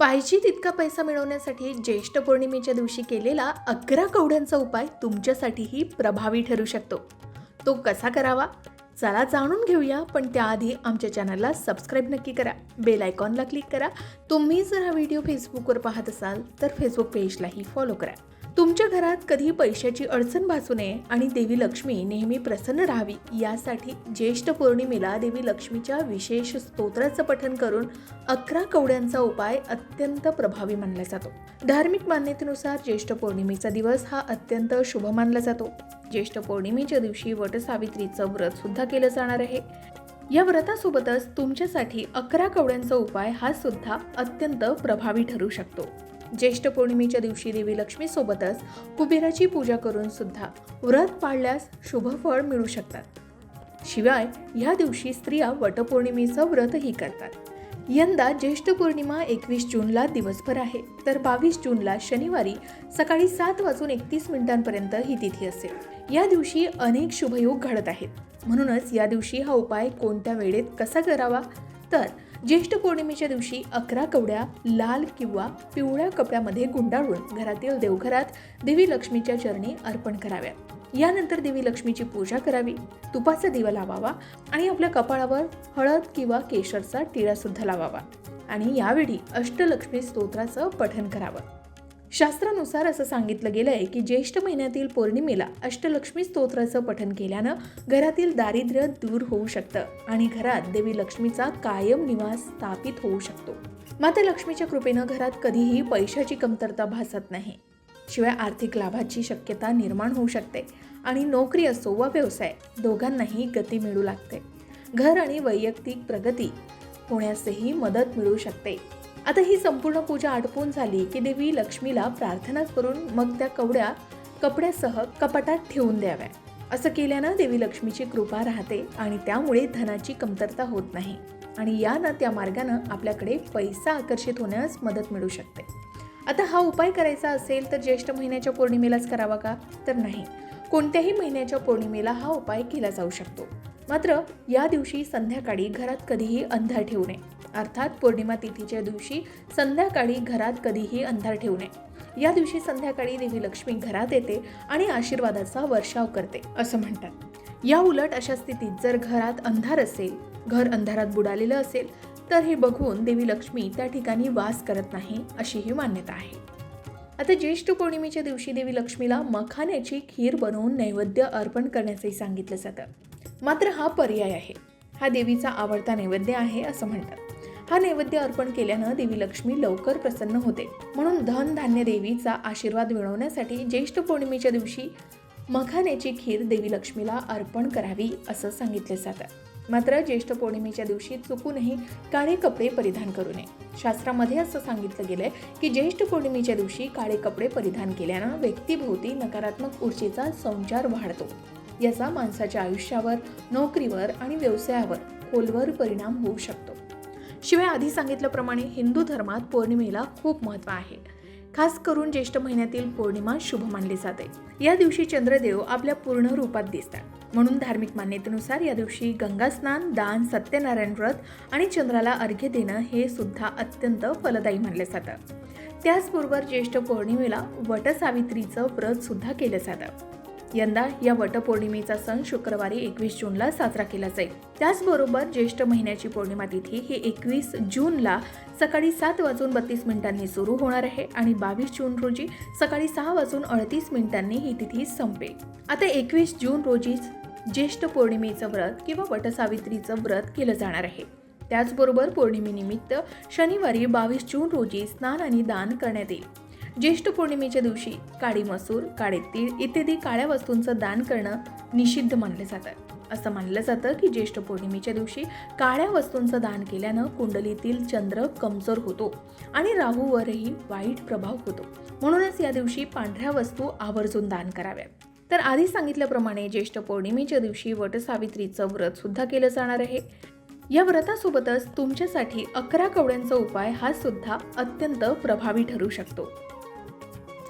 पाहिजे तितका पैसा मिळवण्यासाठी ज्येष्ठ पौर्णिमेच्या दिवशी केलेला अकरा कवड्यांचा उपाय तुमच्यासाठीही प्रभावी ठरू शकतो. तो कसा करावा? चला जाणून घेऊया पण त्याआधी आमच्या चॅनलला सबस्क्राईब नक्की करा. बेल आयकॉनला क्लिक करा. तुम्ही जर हा व्हिडिओ फेसबुकवर पाहत असाल तर फेसबुक पेजलाही फॉलो करा. तुमच्या घरात कधी पैशाची अडचण भासू नये आणि देवी लक्ष्मी नेहमी प्रसन्न राहावी यासाठी ज्येष्ठ पौर्णिमेला देवी लक्ष्मीच्या विशेष स्तोत्राचं पठण करून अकरा कवड्यांचा उपाय अत्यंत प्रभावी मानला जातो. धार्मिक मान्यतेनुसार ज्येष्ठ पौर्णिमेचा दिवस हा अत्यंत शुभ मानला जातो. ज्येष्ठ पौर्णिमेच्या दिवशी वटसावित्रीचं व्रत सुद्धा केलं जाणार आहे. या व्रतासोबतच तुमच्यासाठी अकरा कवड्यांचा उपाय हा सुद्धा अत्यंत प्रभावी ठरू शकतो. ज्येष्ठ पौर्णिमेच्या दिवशी देवी लक्ष्मीसोबतच कुबेराची पूजा करून सुद्धा व्रत पाळल्यास शुभ फळ मिळू शकतात. शिवाय या दिवशी स्त्रिया वटपौर्णिमेचं व्रतही करतात. यंदा ज्येष्ठ पौर्णिमा एकवीस जूनला दिवसभर आहे. तर बावीस जूनला शनिवारी सकाळी सात वाजून एकतीस मिनिटांपर्यंत ही तिथी असेल. या दिवशी अनेक शुभयोग घडत आहेत. म्हणूनच या दिवशी हा उपाय कोणत्या वेळेत कसा करावा? तर ज्येष्ठ पौर्णिमेच्या दिवशी अकरा कवड्या लाल किंवा पिवळ्या कपड्यामध्ये गुंडाळून घरातील देवघरात देवी लक्ष्मीच्या चरणी अर्पण कराव्यात यानंतर देवी लक्ष्मीची पूजा करावी तुपाचा दिवा लावावा आणि आपल्या कपाळावर हळद किंवा केशरचा टिळा सुद्धा लावावा. आणि यावेळी अष्टलक्ष्मी स्तोत्राचं पठण करावं. शास्त्रानुसार असं सांगितलं गेलं आहे की ज्येष्ठ महिन्यातील पौर्णिमेला अष्टलक्ष्मी स्तोत्राचं पठन केल्यानं घरातील दारिद्र्य दूर होऊ शकतं आणि घरात देवी लक्ष्मीचा कायम निवास स्थापित होऊ शकतो. माता लक्ष्मीच्या कृपेनं घरात कधीही पैशाची कमतरता भासत नाही. शिवाय आर्थिक लाभाची शक्यता निर्माण होऊ शकते आणि नोकरी असो वा व्यवसाय दोघांनाही गती मिळू लागते. घर आणि वैयक्तिक प्रगती होण्यासही मदत मिळू शकते. आता ही संपूर्ण पूजा आटपून झाली की देवी लक्ष्मीला प्रार्थना करून मग त्या कवड्या कपड्यासह कपाटात ठेवून द्याव्या. असं केल्यानं देवी लक्ष्मीची कृपा राहते आणि त्यामुळे धनाची कमतरता होत नाही. आणि यानं त्या मार्गानं आपल्याकडे पैसा आकर्षित होण्यास मदत मिळू शकते. आता हा उपाय करायचा असेल तर ज्येष्ठ महिन्याच्या पौर्णिमेलाच करावा का? तर नाही. कोणत्याही महिन्याच्या पौर्णिमेला हा उपाय केला जाऊ शकतो. मात्र या दिवशी संध्याकाळी घरात कधीही अंधार ठेवू नये. अर्थात पौर्णिमा तिथीच्या दिवशी संध्याकाळी घरात कधीही अंधार ठेवू नये. या दिवशी संध्याकाळी देवी लक्ष्मी घरात येते आणि आशीर्वादाचा वर्षाव करते असं म्हणतात. या उलट अशा स्थितीत जर घरात अंधार असेल घर अंधारात बुडालेलं असेल तर हे बघून देवी लक्ष्मी त्या ठिकाणी वास करत नाही अशी ही मान्यता आहे. आता ज्येष्ठ पौर्णिमेच्या दिवशी देवी लक्ष्मीला मखाण्याची खीर बनवून नैवेद्य अर्पण करण्याचंही सांगितलं जातं. मात्र हा पर्याय आहे. हा देवीचा आवडता नैवेद्य आहे असं म्हणतात. हा नैवेद्य अर्पण केल्यानं देवी लक्ष्मी लवकर प्रसन्न होते. म्हणून धन धान्य देवीचा आशीर्वाद मिळवण्यासाठी ज्येष्ठ पौर्णिमेच्या दिवशी मखाण्याची खीर देवी लक्ष्मीला अर्पण करावी असं सांगितले जातं. मात्र ज्येष्ठ पौर्णिमेच्या दिवशी चुकूनही काळे कपडे परिधान करू नये. शास्त्रामध्ये असं सांगितलं गेलंय की ज्येष्ठ पौर्णिमेच्या दिवशी काळे कपडे परिधान केल्यानं व्यक्तिभोवती नकारात्मक ऊर्जेचा संचार वाढतो. याचा माणसाच्या आयुष्यावर नोकरीवर आणि व्यवसायावर खोलवर परिणाम होऊ शकतो. शिवाय आधी सांगितल्याप्रमाणे हिंदू धर्मात पौर्णिमेला खूप महत्त्व आहे. खास करून ज्येष्ठ महिन्यातील पौर्णिमा शुभ मानली जाते. या दिवशी चंद्रदेव आपल्या पूर्ण रूपात दिसतात. म्हणून धार्मिक मान्यतेनुसार या दिवशी गंगास्नान दान सत्यनारायण व्रत आणि चंद्राला अर्घ्य देणं हे सुद्धा अत्यंत फलदायी मानलं जातं. त्याचबरोबर ज्येष्ठ पौर्णिमेला वटसावित्रीचं व्रत सुद्धा केलं जातं. यंदा या वटपौर्णिमेचा सण शुक्रवारी एकवीस जूनला साजरा केला जाईल. त्याचबरोबर ज्येष्ठ महिन्याची पौर्णिमा तिथी ही एकवीस जूनला सकाळी सात वाजून बत्तीस मिनिटांनी सुरू होणार आहे आणि बावीस जून रोजी सकाळी सहा वाजून अडतीस मिनिटांनी ही तिथी संपेल. आता एकवीस जून रोजीच ज्येष्ठ पौर्णिमेचं व्रत किंवा वटसावित्रीचं व्रत केलं जाणार आहे. त्याचबरोबर पौर्णिमेनिमित्त शनिवारी बावीस जून रोजी स्नान आणि दान करण्यात येईल. ज्येष्ठ पौर्णिमेच्या दिवशी काळी मसूर काळे तीळ इत्यादी काळ्या वस्तूंचं दान करणं निषिद्ध मानलं जातं. असं मानलं जातं की ज्येष्ठ पौर्णिमेच्या दिवशी काळ्या वस्तूंचं दान केल्यानं कुंडलीतील चंद्र कमजोर होतो आणि राहूवरही वाईट प्रभाव होतो. म्हणूनच या दिवशी पांढऱ्या वस्तू आवर्जून दान कराव्यात तर आधी सांगितल्याप्रमाणे ज्येष्ठ पौर्णिमेच्या दिवशी वटसावित्रीचं व्रत सुद्धा केलं जाणार आहे. या व्रतासोबतच तुमच्यासाठी अकरा कवड्यांचा उपाय हा सुद्धा अत्यंत प्रभावी ठरू शकतो.